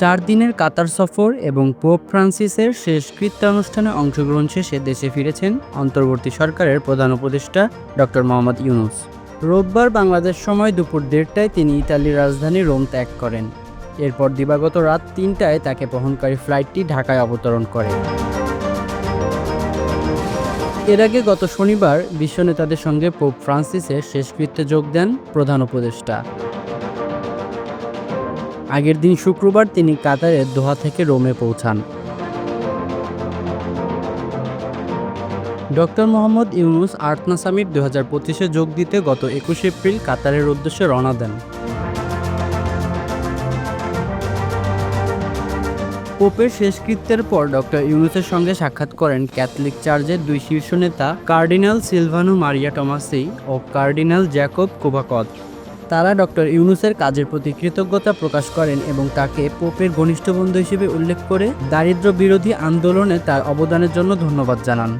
চার দিনের কাতার সফর এবং পোপ ফ্রান্সিসের শেষ কৃত্যানুষ্ঠানে অংশগ্রহণ শেষে দেশে ফিরেছেন অন্তর্বর্তী সরকারের প্রধান উপদেষ্টা ডক্টর মোহাম্মদ ইউনুস। রোববার বাংলাদেশ সময় দুপুর দেড়টায় তিনি ইতালির রাজধানী রোম ত্যাগ করেন। এরপর দিবাগত রাত তিনটায় তাকে বহনকারী ফ্লাইটটি ঢাকায় অবতরণ করে। এর আগে গত শনিবার বিশ্ব নেতাদের সঙ্গে পোপ ফ্রান্সিসের শেষকৃত্যে যোগ দেন প্রধান উপদেষ্টা। আগের দিন শুক্রবার তিনি কাতারের দোহা থেকে রোমে পৌঁছান। ডক্টর মোহাম্মদ ইউনুস আর্টনা সামিট দু হাজার পঁচিশে যোগ দিতে গত একুশে এপ্রিল কাতারের উদ্দেশ্যে রওনা দেন। পোপের শেষকৃত্যের পর ডক্টর ইউনুসের সঙ্গে সাক্ষাৎ করেন ক্যাথলিক চার্চের দুই শীর্ষ নেতা কার্ডিনাল সিলভানো মারিয়া টমাসি ও কার্ডিনাল জ্যাকব কোভাকদ তারা ডক্টর ইউনুসের কাজের প্রতি কৃতজ্ঞতা প্রকাশ করেন এবং তাকে পোপের ঘনিষ্ঠ বন্ধু হিসেবে উল্লেখ করে দারিদ্র বিরোধী আন্দোলনে তার অবদানের জন্য ধন্যবাদ জানান।